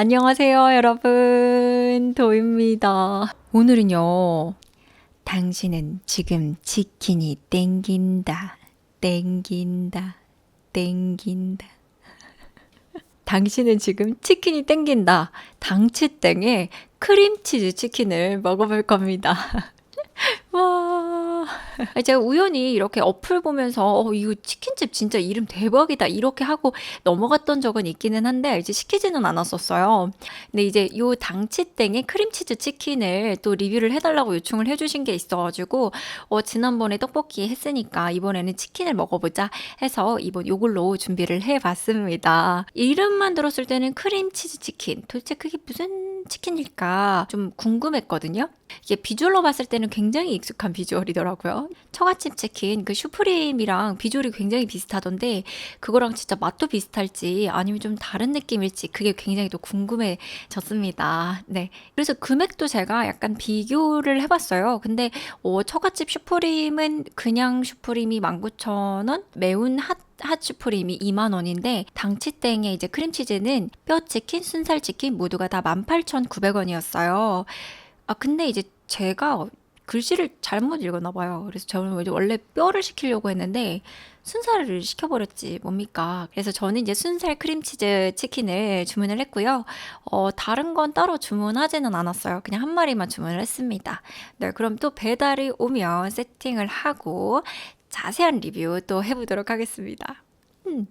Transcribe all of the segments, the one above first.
안녕하세요, 여러분. 도입니다. 오늘은요, 당신은 지금 치킨이 땡긴다, 땡긴다, 땡긴다. 당신은 지금 치킨이 땡긴다. 당치땡에 크림치즈 치킨을 먹어볼 겁니다. 와. 제가 우연히 이렇게 어플 보면서 어, 이거 치킨집 진짜 이름 대박이다. 이렇게 하고 넘어갔던 적은 있기는 한데 이제 시키지는 않았었어요. 근데 이제 요 당치땡의 크림치즈 치킨을 또 리뷰를 해달라고 요청을 해주신 게 있어가지고 어, 지난번에 떡볶이 했으니까 이번에는 치킨을 먹어보자 해서 이번 요걸로 준비를 해봤습니다. 이름만 들었을 때는 크림치즈 치킨. 도대체 그게 무슨 치킨일까 좀 궁금했거든요. 이게 비주얼로 봤을 때는 굉장히 익숙한 비주얼이더라고요. 처갓집 치킨 그 슈프림이랑 비주얼이 굉장히 비슷하던데 그거랑 진짜 맛도 비슷할지 아니면 좀 다른 느낌일지 그게 굉장히 또 궁금해졌습니다. 네. 그래서 금액도 제가 약간 비교를 해봤어요. 근데 어, 처갓집 슈프림은 그냥 슈프림이 19,000원, 매운 핫 핫슈프림이 2만 원인데 당치땡의 이제 크림치즈는 뼈치킨, 순살치킨 모두가 다 18,900원이었어요. 아 근데 이제 제가 글씨를 잘못 읽었나 봐요. 그래서 저는 원래 뼈를 시키려고 했는데 순살을 시켜버렸지 뭡니까? 그래서 저는 이제 순살 크림치즈 치킨을 주문을 했고요. 어, 다른 건 따로 주문하지는 않았어요. 그냥 한 마리만 주문을 했습니다. 네, 그럼 또 배달이 오면 세팅을 하고 자세한 리뷰 또 해보도록 하겠습니다. 음.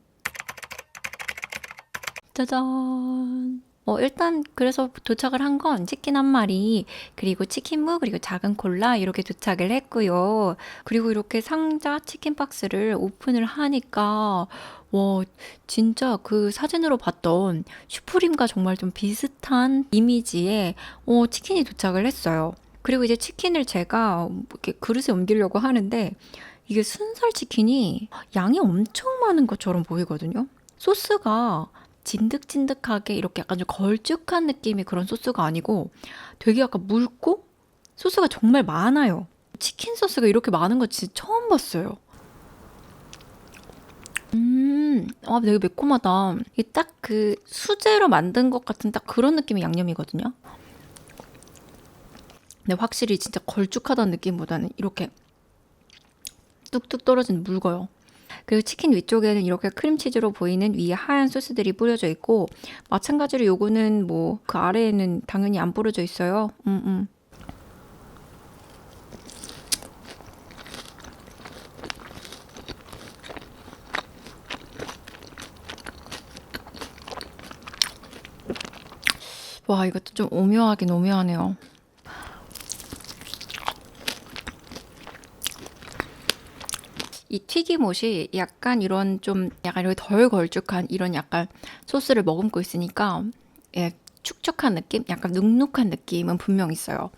짜잔. 어, 일단 그래서 도착을 한 건 치킨 한 마리, 그리고 치킨무, 그리고 작은 콜라 이렇게 도착을 했고요. 그리고 이렇게 상자 치킨 박스를 오픈을 하니까 와, 진짜 그 사진으로 봤던 슈프림과 정말 좀 비슷한 이미지의 어, 치킨이 도착을 했어요. 그리고 이제 치킨을 제가 이렇게 그릇에 옮기려고 하는데 이게 순살 치킨이 양이 엄청 많은 것처럼 보이거든요. 소스가 진득진득하게 이렇게 약간 좀 걸쭉한 느낌의 그런 소스가 아니고 되게 약간 묽고 소스가 정말 많아요. 치킨 소스가 이렇게 많은 거 진짜 처음 봤어요. 음, 아, 되게 매콤하다. 이게 딱 그 수제로 만든 것 같은 딱 그런 느낌의 양념이거든요. 근데 확실히 진짜 걸쭉하다는 느낌보다는 이렇게 뚝뚝 떨어지는 묽어요. 그리고 치킨 위쪽에는 이렇게 크림치즈로 보이는 위에 하얀 소스들이 뿌려져 있고 마찬가지로 요거는 뭐 그 아래에는 당연히 안 뿌려져 있어요. 음, 음. 와, 이것도 좀 오묘하긴 오묘하네요. 이 튀김옷이 약간 이런 좀 약간 이렇게 덜 걸쭉한 이런 약간 소스를 머금고 있으니까 예, 축축한 느낌? 약간 눅눅한 느낌은 분명 있어요.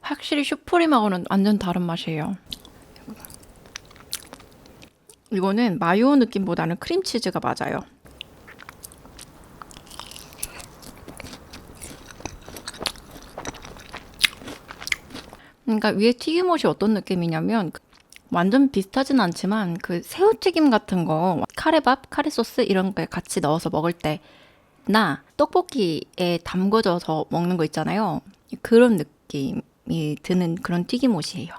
확실히 슈프림하고는 완전 다른 맛이에요. 이거는 마요 느낌보다는 크림치즈가 맞아요. 그러니까 위에 튀김옷이 어떤 느낌이냐면 그 완전 비슷하진 않지만 그 새우튀김 같은 거 카레밥, 카레소스 이런 거 같이 넣어서 먹을 때 나 떡볶이에 담궈져서 먹는 거 있잖아요. 그런 느낌이 드는 그런 튀김옷이에요.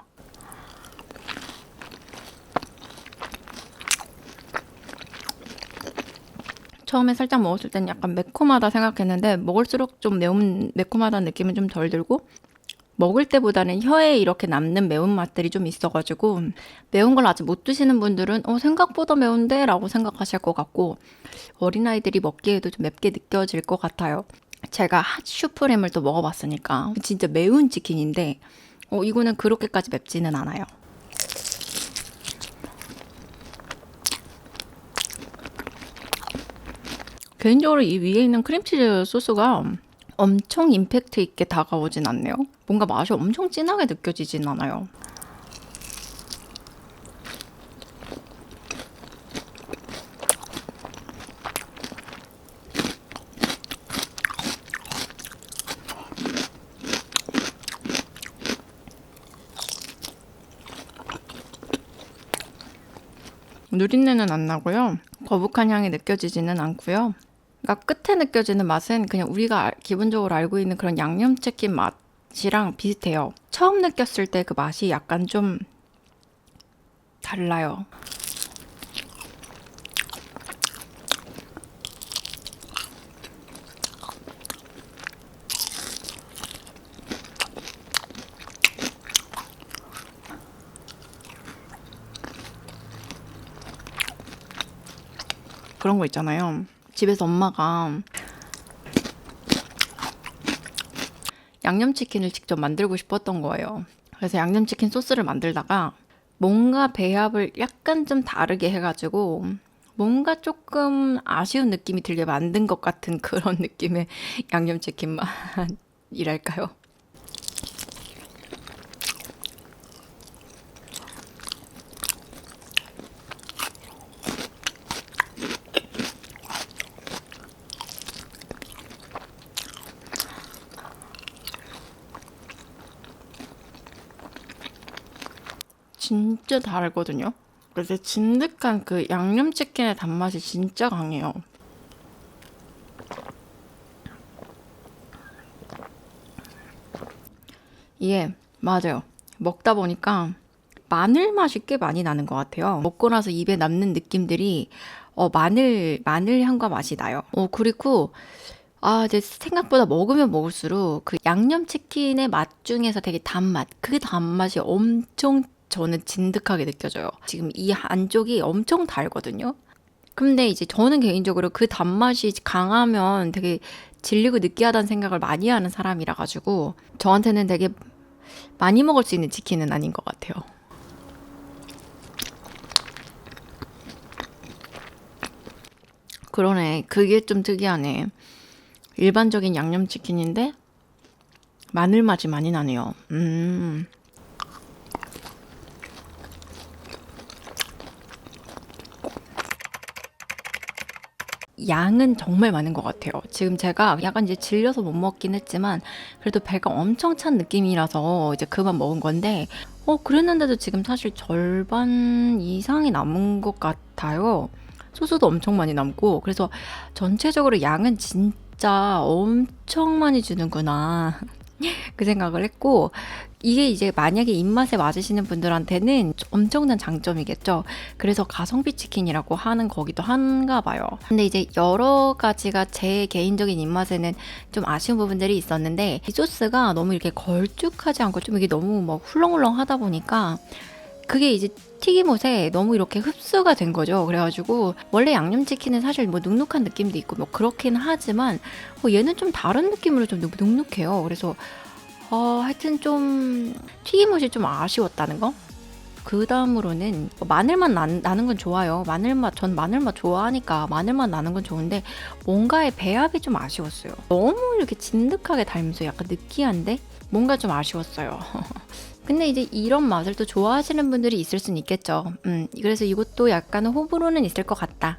처음에 살짝 먹었을 땐 약간 매콤하다 생각했는데 먹을수록 좀 매운 매콤하다는 느낌은 좀 덜 들고 먹을 때보다는 혀에 이렇게 남는 매운맛들이 좀 있어가지고 매운 걸 아직 못 드시는 분들은 어 생각보다 매운데? 라고 생각하실 것 같고 어린아이들이 먹기에도 좀 맵게 느껴질 것 같아요. 제가 핫 슈프림을 또 먹어봤으니까 진짜 매운 치킨인데 어 이거는 그렇게까지 맵지는 않아요. 개인적으로 이 위에 있는 크림치즈 소스가 엄청 임팩트 있게 다가오진 않네요. 뭔가 맛이 엄청 진하게 느껴지진 않아요. 누린내는 안 나고요. 거북한 향이 느껴지지는 않고요. 그러니까 끝에 느껴지는 맛은 그냥 우리가 알- 기본적으로 알고 있는 그런 양념치킨 맛이랑 비슷해요. 처음 느꼈을 때 그 맛이 약간 좀 달라요. 그런 거 있잖아요. 집에서 엄마가 양념치킨을 직접 만들고 싶었던 거예요. 그래서 양념치킨 소스를 만들다가 뭔가 배합을 약간 좀 다르게 해가지고 뭔가 조금 아쉬운 느낌이 들게 만든 것 같은 그런 느낌의 양념치킨 맛이랄까요. 진짜 다르거든요. 그래서 진득한 그 양념치킨의 단맛이 진짜 강해요. 이게 맞아요. 먹다 보니까 마늘 맛이 꽤 많이 나는 것 같아요. 먹고 나서 입에 남는 느낌들이 어, 마늘 마늘 향과 맛이 나요. 어 그리고 아, 이제 생각보다 먹으면 먹을수록 그 양념치킨의 맛 중에서 되게 단맛, 그 단맛이 엄청 저는 진득하게 느껴져요. 지금 이 안쪽이 엄청 달거든요. 근데 이제 저는 개인적으로 그 단맛이 강하면 되게 질리고 느끼하다는 생각을 많이 하는 사람이라 가지고 저한테는 되게 많이 먹을 수 있는 치킨은 아닌 것 같아요. 그러네. 그게 좀 특이하네. 일반적인 양념치킨인데 마늘 맛이 많이 나네요. 음. 양은 정말 많은 것 같아요. 지금 제가 약간 이제 질려서 못 먹긴 했지만 그래도 배가 엄청 찬 느낌이라서 이제 그만 먹은 건데 어 그랬는데도 지금 사실 절반 이상이 남은 것 같아요. 소스도 엄청 많이 남고 그래서 전체적으로 양은 진짜 엄청 많이 주는구나. 그 생각을 했고 이게 이제 만약에 입맛에 맞으시는 분들한테는 엄청난 장점이겠죠. 그래서 가성비 치킨이라고 하는 거기도 한가 봐요. 근데 이제 여러 가지가 제 개인적인 입맛에는 좀 아쉬운 부분들이 있었는데 이 소스가 너무 이렇게 걸쭉하지 않고 좀 이게 너무 막 훌렁훌렁 하다 보니까 그게 이제 튀김옷에 너무 이렇게 흡수가 된 거죠. 그래가지고 원래 양념치킨은 사실 뭐 눅눅한 느낌도 있고 뭐 그렇긴 하지만 어, 얘는 좀 다른 느낌으로 좀 눅눅해요. 그래서 어, 하여튼 좀 튀김옷이 좀 아쉬웠다는 거. 그 다음으로는 마늘맛 나, 나는 건 좋아요. 마늘맛 전 마늘맛 좋아하니까 마늘맛 나는 건 좋은데 뭔가의 배합이 좀 아쉬웠어요. 너무 이렇게 진득하게 닮으면서 약간 느끼한데 뭔가 좀 아쉬웠어요. 근데 이제 이런 맛을 또 좋아하시는 분들이 있을 수는 있겠죠. 음, 그래서 이것도 약간 호불호는 있을 것 같다.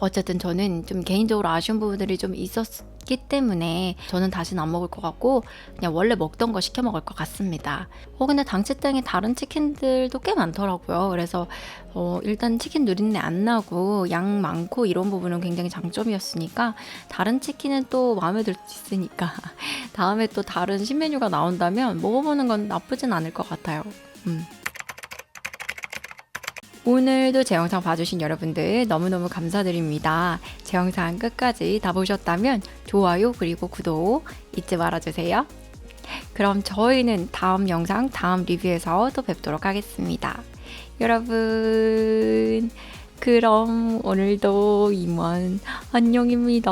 어쨌든 저는 좀 개인적으로 아쉬운 부분들이 좀 있었기 때문에 저는 다시는 안 먹을 것 같고 그냥 원래 먹던 거 시켜 먹을 것 같습니다. 어 근데 당치땡에 다른 치킨들도 꽤 많더라고요. 그래서 어 일단 치킨 누린내 안 나고 양 많고 이런 부분은 굉장히 장점이었으니까 다른 치킨은 또 마음에 들 수 있으니까 다음에 또 다른 신메뉴가 나온다면 먹어보는 건 나쁘진 않을 것 같아요. 음. 오늘도 제 영상 봐주신 여러분들 너무너무 감사드립니다. 제 영상 끝까지 다 보셨다면 좋아요 그리고 구독 잊지 말아주세요. 그럼 저희는 다음 영상, 다음 리뷰에서 또 뵙도록 하겠습니다. 여러분, 그럼 오늘도 이만 안녕입니다.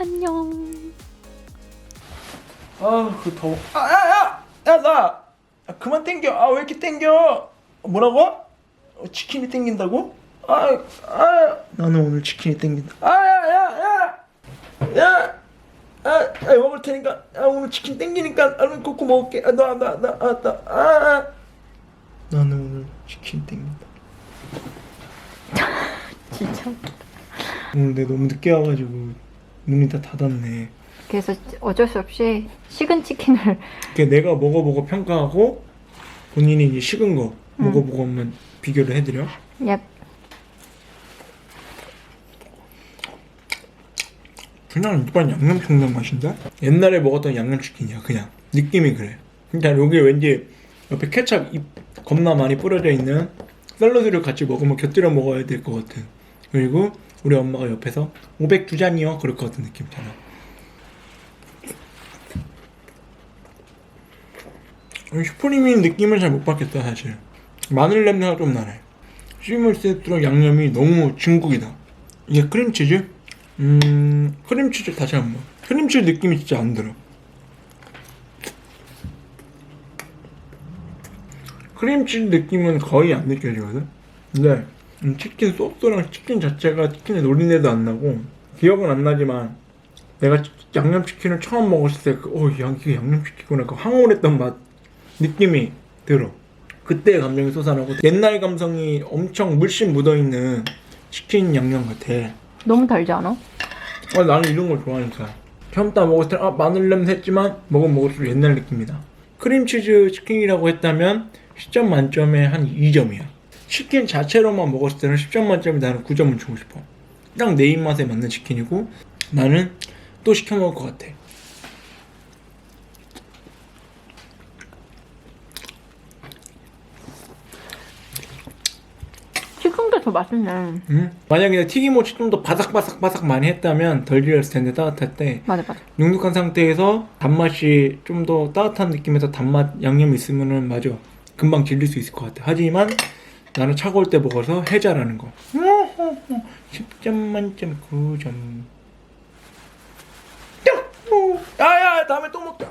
안녕. 아, 그 더워. 아, 야, 야, 야, 나 아, 그만 땡겨. 아, 왜 이렇게 땡겨? 뭐라고? 어, 치킨이 땡긴다고? 아, 아, 나는 오늘 치킨이 땡긴다. 아, 야, 야, 야, 야, 아, 아, 먹을 테니까. 아, 오늘 치킨 땡기니까 얼른 꽂고 먹을게. 아, 나, 나, 나, 아, 나, 아, 아. 나는 오늘 치킨 땡긴다. 진짜. 오늘 내 너무 늦게 와가지고 문이 다 닫았네. 그래서 어쩔 수 없이 식은 치킨을 그 내가 먹어보고 평가하고 본인이 이제 식은 거 먹어보고 한번 비교를 해드려. 얍. 그냥 일반 양념청장 맛인데? 옛날에 먹었던 양념치킨이야 그냥. 느낌이 그래. 진짜 여기 왠지 옆에 케찹 잎 겁나 많이 뿌려져 있는 샐러드를 같이 먹으면 곁들여 먹어야 될 것 같은 그리고 우리 엄마가 옆에서 502잔이요? 그럴 것 같은 느낌 있잖아 이 슈프림인 느낌을 잘 못 받겠다 사실. 마늘 냄새가 좀 나네. 씹을 때도록 양념이 너무 중국이다. 이게 크림치즈? 음 크림치즈 다시 한 번. 크림치즈 느낌이 진짜 안 들어. 크림치즈 느낌은 거의 안 느껴지거든? 근데 음, 치킨 소스랑 치킨 자체가 치킨의 노린내도 안 나고 기억은 안 나지만 내가 치- 양념치킨을 처음 먹었을 때 그, 어, 야, 이게 양념치킨이구나. 그 황홀했던 맛 느낌이 들어. 그때의 감정이 솟아나고 옛날 감성이 엄청 물씬 묻어있는 치킨 양념 같아 너무 달지 않아? 아, 나는 이런 걸 좋아하니까. 처음 딱 먹었을 때, 아, 마늘 냄새 했지만, 먹으면 먹을수록 옛날 느낌이다. 크림치즈 치킨이라고 했다면, 10점 만점에 한 2점이야. 치킨 자체로만 먹었을 때는 10점 만점에 나는 9점을 주고 싶어. 딱 내 입맛에 맞는 치킨이고, 나는 또 시켜 먹을 것 같아. 치킨 게 더 맛있네. 응? 만약에 튀김옷이 좀 더 바삭바삭 바삭 많이 했다면 덜 질렸을 텐데, 따뜻할 때. 맞아 맞아. 눅눅한 상태에서 단맛이 좀 더 따뜻한 느낌에서 단맛 양념이 있으면은 맞아 금방 질릴 수 있을 것 같아 하지만 나는 차가울 때 먹어서 해자라는 거 10점 만점 9점 야야 다음에 또 먹자